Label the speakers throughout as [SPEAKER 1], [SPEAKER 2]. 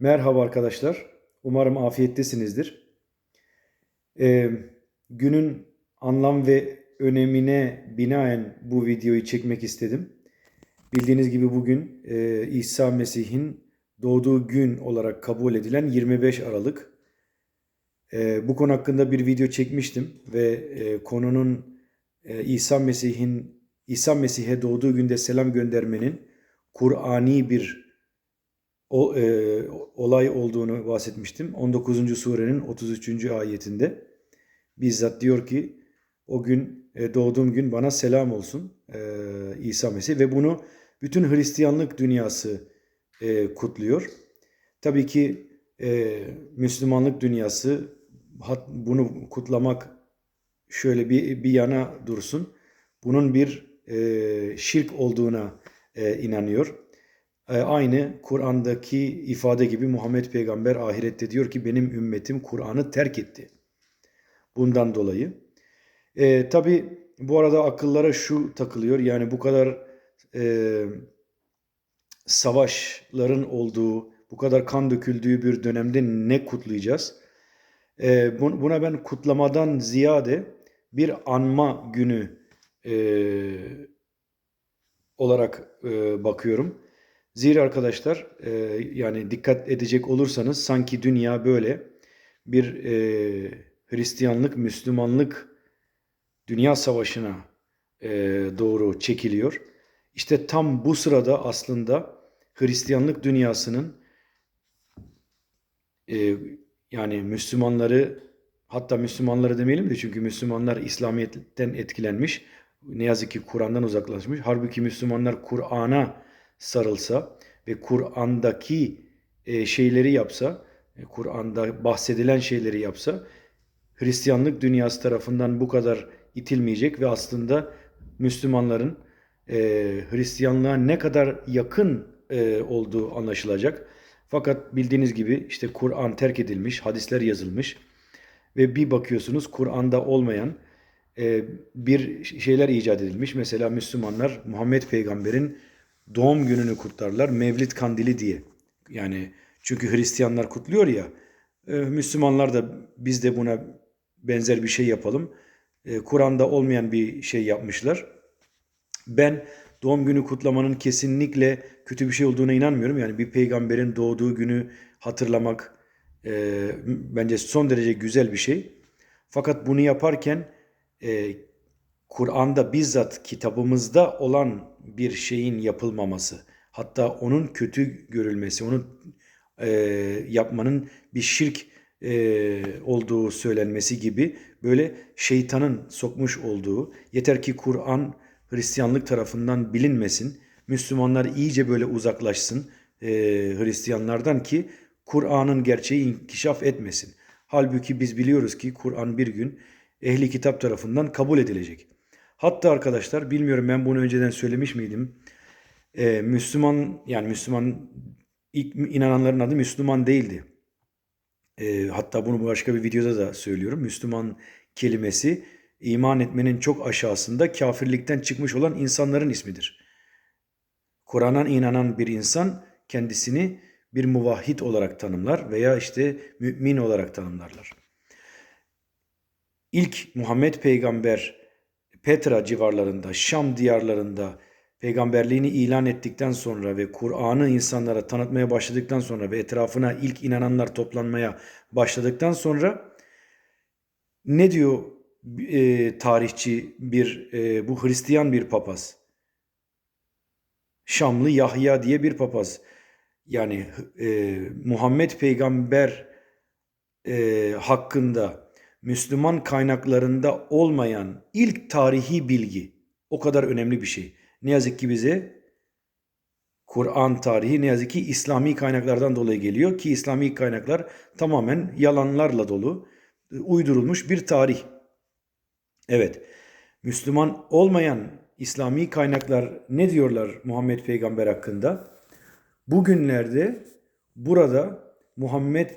[SPEAKER 1] Merhaba arkadaşlar. Umarım afiyettesinizdir. Ee, günün anlam ve önemine binaen bu videoyu çekmek istedim. Bildiğiniz gibi bugün e, İsa Mesih'in doğduğu gün olarak kabul edilen 25 Aralık. E, bu konu hakkında bir video çekmiştim ve e, konunun e, İsa Mesih'in İsa Mesih'e doğduğu günde selam göndermenin Kur'ani bir o, e, olay olduğunu bahsetmiştim. 19. surenin 33. ayetinde bizzat diyor ki o gün e, doğduğum gün bana selam olsun e, İsa Mesih ve bunu bütün Hristiyanlık dünyası e, kutluyor. Tabii ki e, Müslümanlık dünyası bunu kutlamak şöyle bir, bir yana dursun. Bunun bir e, şirk olduğuna e, inanıyor. E, aynı Kur'an'daki ifade gibi Muhammed Peygamber ahirette diyor ki benim ümmetim Kur'an'ı terk etti. Bundan dolayı. E, Tabi bu arada akıllara şu takılıyor yani bu kadar e, savaşların olduğu, bu kadar kan döküldüğü bir dönemde ne kutlayacağız? E, buna ben kutlamadan ziyade bir anma günü e, olarak e, bakıyorum. Zira arkadaşlar e, yani dikkat edecek olursanız sanki dünya böyle bir e, Hristiyanlık, Müslümanlık dünya savaşına e, doğru çekiliyor. İşte tam bu sırada aslında Hristiyanlık dünyasının e, yani Müslümanları hatta Müslümanları demeyelim de çünkü Müslümanlar İslamiyet'ten etkilenmiş. Ne yazık ki Kur'an'dan uzaklaşmış. Halbuki Müslümanlar Kur'an'a sarılsa ve Kur'an'daki e, şeyleri yapsa, e, Kur'an'da bahsedilen şeyleri yapsa Hristiyanlık dünyası tarafından bu kadar itilmeyecek ve aslında Müslümanların e, Hristiyanlığa ne kadar yakın e, olduğu anlaşılacak. Fakat bildiğiniz gibi işte Kur'an terk edilmiş, hadisler yazılmış ve bir bakıyorsunuz Kur'an'da olmayan e, bir şeyler icat edilmiş. Mesela Müslümanlar Muhammed Peygamber'in doğum gününü kutlarlar. Mevlid kandili diye. Yani çünkü Hristiyanlar kutluyor ya. E, Müslümanlar da biz de buna benzer bir şey yapalım. E, Kur'an'da olmayan bir şey yapmışlar. Ben doğum günü kutlamanın kesinlikle kötü bir şey olduğuna inanmıyorum. Yani bir peygamberin doğduğu günü hatırlamak e, bence son derece güzel bir şey. Fakat bunu yaparken e, Kur'an'da bizzat kitabımızda olan bir şeyin yapılmaması, hatta onun kötü görülmesi, onun e, yapmanın bir şirk e, olduğu söylenmesi gibi böyle şeytanın sokmuş olduğu, yeter ki Kur'an Hristiyanlık tarafından bilinmesin, Müslümanlar iyice böyle uzaklaşsın e, Hristiyanlardan ki Kur'an'ın gerçeği inkişaf etmesin. Halbuki biz biliyoruz ki Kur'an bir gün ehli kitap tarafından kabul edilecek. Hatta arkadaşlar bilmiyorum ben bunu önceden söylemiş miydim? Ee, Müslüman yani Müslüman ilk inananların adı Müslüman değildi. Ee, hatta bunu başka bir videoda da söylüyorum. Müslüman kelimesi iman etmenin çok aşağısında kafirlikten çıkmış olan insanların ismidir. Kur'an'a inanan bir insan kendisini bir muvahhid olarak tanımlar veya işte mümin olarak tanımlarlar. İlk Muhammed peygamber Petra civarlarında, Şam diyarlarında peygamberliğini ilan ettikten sonra ve Kur'an'ı insanlara tanıtmaya başladıktan sonra ve etrafına ilk inananlar toplanmaya başladıktan sonra ne diyor e, tarihçi bir e, bu Hristiyan bir papaz? Şamlı Yahya diye bir papaz. Yani e, Muhammed peygamber e, hakkında Müslüman kaynaklarında olmayan ilk tarihi bilgi o kadar önemli bir şey. Ne yazık ki bize Kur'an tarihi ne yazık ki İslami kaynaklardan dolayı geliyor ki İslami kaynaklar tamamen yalanlarla dolu, uydurulmuş bir tarih. Evet, Müslüman olmayan İslami kaynaklar ne diyorlar Muhammed Peygamber hakkında? Bugünlerde burada Muhammed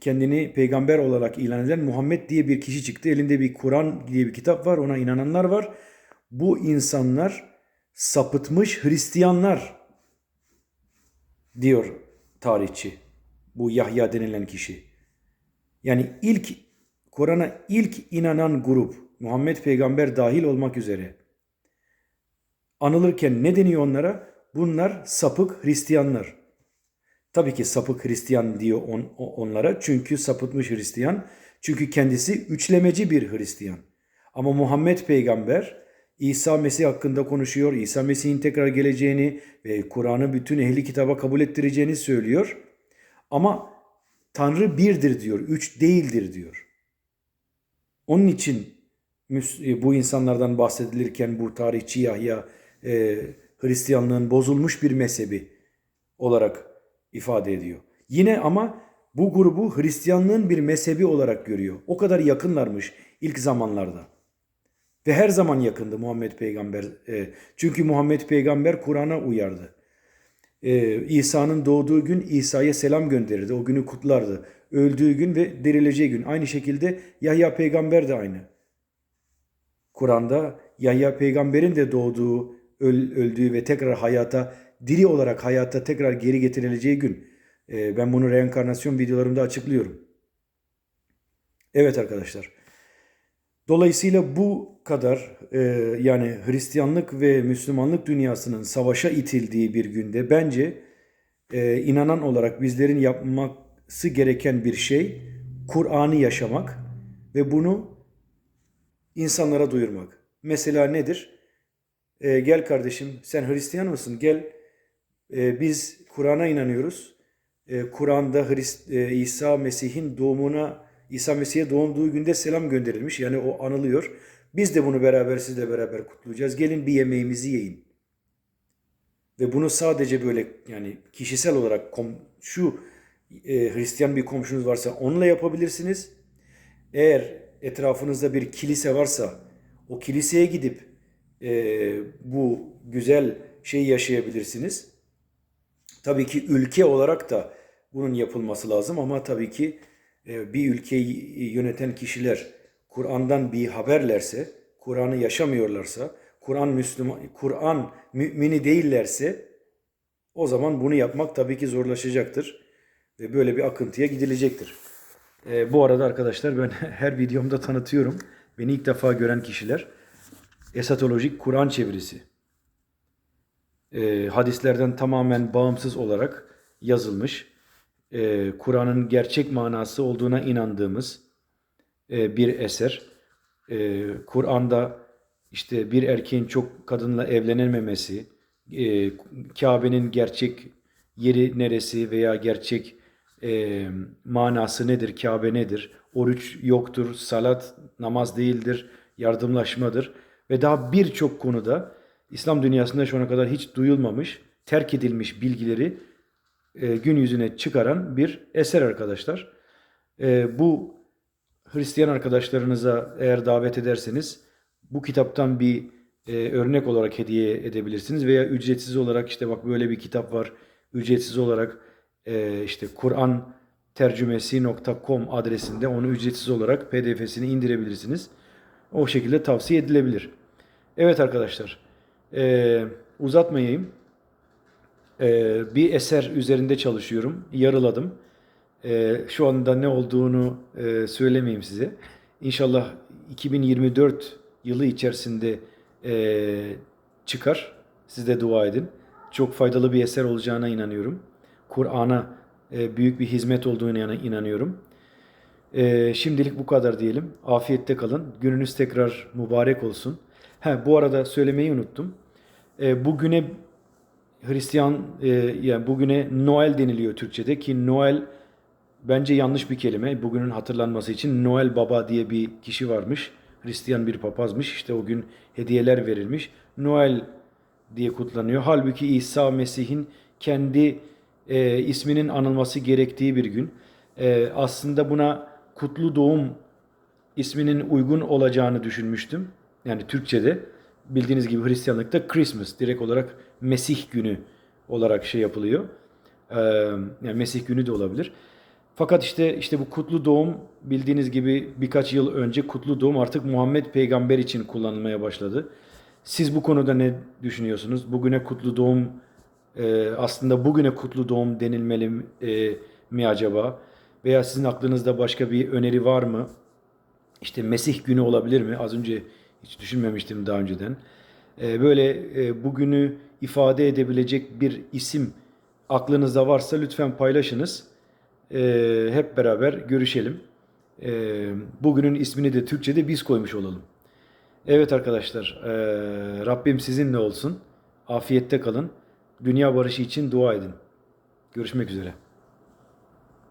[SPEAKER 1] kendini peygamber olarak ilan eden Muhammed diye bir kişi çıktı. Elinde bir Kur'an diye bir kitap var. Ona inananlar var. Bu insanlar sapıtmış Hristiyanlar diyor tarihçi. Bu Yahya denilen kişi. Yani ilk Kur'an'a ilk inanan grup Muhammed peygamber dahil olmak üzere anılırken ne deniyor onlara? Bunlar sapık Hristiyanlar. Tabii ki sapık Hristiyan diyor on, onlara çünkü sapıtmış Hristiyan. Çünkü kendisi üçlemeci bir Hristiyan. Ama Muhammed peygamber İsa Mesih hakkında konuşuyor. İsa Mesih'in tekrar geleceğini ve Kur'an'ı bütün ehli kitaba kabul ettireceğini söylüyor. Ama Tanrı birdir diyor, üç değildir diyor. Onun için bu insanlardan bahsedilirken bu tarihçi Yahya e, Hristiyanlığın bozulmuş bir mezhebi olarak ifade ediyor. Yine ama bu grubu Hristiyanlığın bir mezhebi olarak görüyor. O kadar yakınlarmış ilk zamanlarda. Ve her zaman yakındı Muhammed Peygamber. E, çünkü Muhammed Peygamber Kur'an'a uyardı. E, İsa'nın doğduğu gün İsa'ya selam gönderirdi. O günü kutlardı. Öldüğü gün ve dirileceği gün. Aynı şekilde Yahya Peygamber de aynı. Kur'an'da Yahya Peygamber'in de doğduğu, öldüğü ve tekrar hayata, diri olarak hayata tekrar geri getirileceği gün. E, ben bunu reenkarnasyon videolarımda açıklıyorum. Evet arkadaşlar. Dolayısıyla bu kadar e, yani Hristiyanlık ve Müslümanlık dünyasının savaşa itildiği bir günde bence e, inanan olarak bizlerin yapması gereken bir şey Kur'an'ı yaşamak ve bunu insanlara duyurmak. Mesela nedir? Gel kardeşim sen Hristiyan mısın? Gel e, biz Kur'an'a inanıyoruz. E, Kur'an'da e, İsa Mesih'in doğumuna İsa Mesih'e doğduğu günde selam gönderilmiş. Yani o anılıyor. Biz de bunu beraber sizle beraber kutlayacağız. Gelin bir yemeğimizi yiyin. Ve bunu sadece böyle yani kişisel olarak kom, şu e, Hristiyan bir komşunuz varsa onunla yapabilirsiniz. Eğer etrafınızda bir kilise varsa o kiliseye gidip e, bu güzel şeyi yaşayabilirsiniz. Tabii ki ülke olarak da bunun yapılması lazım ama tabii ki e, bir ülkeyi yöneten kişiler Kur'an'dan bir haberlerse, Kur'an'ı yaşamıyorlarsa, Kur'an Müslüman, Kur'an mümini değillerse o zaman bunu yapmak tabii ki zorlaşacaktır ve böyle bir akıntıya gidilecektir. E, bu arada arkadaşlar ben her videomda tanıtıyorum. Beni ilk defa gören kişiler esatolojik Kur'an çevirisi. E, hadislerden tamamen bağımsız olarak yazılmış. E, Kur'an'ın gerçek manası olduğuna inandığımız e, bir eser. E, Kur'an'da işte bir erkeğin çok kadınla evlenememesi, e, Kabe'nin gerçek yeri neresi veya gerçek e, manası nedir, Kabe nedir, oruç yoktur, salat namaz değildir, yardımlaşmadır. Ve daha birçok konuda İslam dünyasında şu ana kadar hiç duyulmamış, terk edilmiş bilgileri e, gün yüzüne çıkaran bir eser arkadaşlar. E, bu Hristiyan arkadaşlarınıza eğer davet ederseniz bu kitaptan bir e, örnek olarak hediye edebilirsiniz veya ücretsiz olarak işte bak böyle bir kitap var ücretsiz olarak işte Kur'an tercümesi.com adresinde onu ücretsiz olarak pdf'sini indirebilirsiniz. O şekilde tavsiye edilebilir. Evet arkadaşlar e, uzatmayayım. Ee, bir eser üzerinde çalışıyorum. Yarıladım. Ee, şu anda ne olduğunu e, söylemeyeyim size. İnşallah 2024 yılı içerisinde e, çıkar. Siz de dua edin. Çok faydalı bir eser olacağına inanıyorum. Kur'an'a e, büyük bir hizmet olduğuna inanıyorum. E, şimdilik bu kadar diyelim. Afiyette kalın. Gününüz tekrar mübarek olsun. Ha, bu arada söylemeyi unuttum. E, bugüne Hristiyan e, yani bugüne Noel deniliyor Türkçe'de ki Noel bence yanlış bir kelime. Bugünün hatırlanması için Noel Baba diye bir kişi varmış. Hristiyan bir papazmış. İşte o gün hediyeler verilmiş. Noel diye kutlanıyor. Halbuki İsa Mesih'in kendi e, isminin anılması gerektiği bir gün. E, aslında buna kutlu doğum isminin uygun olacağını düşünmüştüm. Yani Türkçe'de bildiğiniz gibi Hristiyanlıkta Christmas direkt olarak Mesih günü olarak şey yapılıyor. Ee, yani Mesih günü de olabilir. Fakat işte işte bu kutlu doğum bildiğiniz gibi birkaç yıl önce kutlu doğum artık Muhammed peygamber için kullanılmaya başladı. Siz bu konuda ne düşünüyorsunuz? Bugüne kutlu doğum e, aslında bugüne kutlu doğum denilmeli e, mi acaba? Veya sizin aklınızda başka bir öneri var mı? İşte Mesih günü olabilir mi? Az önce hiç düşünmemiştim daha önceden. Ee, böyle e, bugünü ifade edebilecek bir isim aklınızda varsa lütfen paylaşınız. Ee, hep beraber görüşelim. Ee, bugünün ismini de Türkçe'de biz koymuş olalım. Evet arkadaşlar, e, Rabbim sizinle olsun. Afiyette kalın. Dünya barışı için dua edin. Görüşmek üzere.